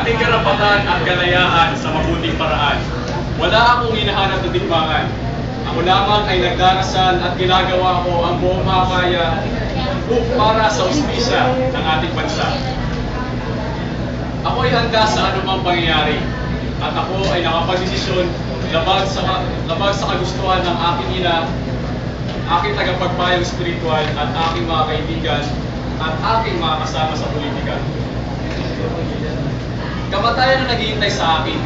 ating karapatan at kalayaan sa mabuting paraan. Wala akong hinahanap na timbangan. Ako lamang ay nagdarasal at ginagawa ko ang buong makakaya para sa uspisya ng ating bansa. Ako ay handa sa anumang pangyayari at ako ay nakapagdesisyon labag sa, labag sa kagustuhan ng aking ina, aking tagapagpayang spiritual at aking mga kaibigan at aking mga kasama sa politika. Kamatayan na naghihintay sa akin.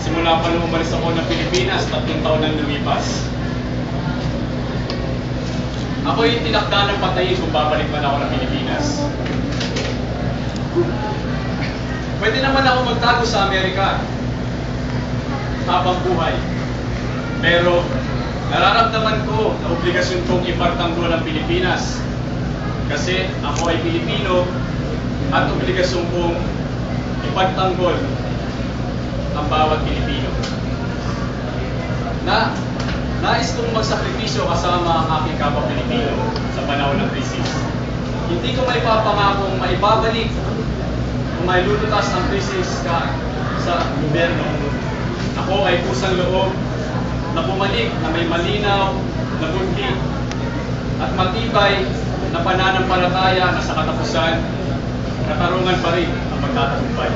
Simula pa nung umalis ako ng Pilipinas, tatlong taon nang lumipas. Ako'y tinakda ng patayin kung babalik man ako ng Pilipinas. Pwede naman ako magtago sa Amerika habang buhay. Pero nararamdaman ko na obligasyon kong ipagtanggol ang Pilipinas kasi ako ay Pilipino at obligasyon kong ipagtanggol ang bawat Pilipino. Na nais kong magsakripisyo kasama ang aking kapwa Pilipino sa panahon ng krisis. Hindi ko may papangakong maibabalik kung may lulutas ang krisis ka sa gobyerno. Ako ay pusang loob na bumalik na may malinaw na bundi at matibay na pananampalataya na sa katapusan, katarungan pa rin ang magtatagumpay.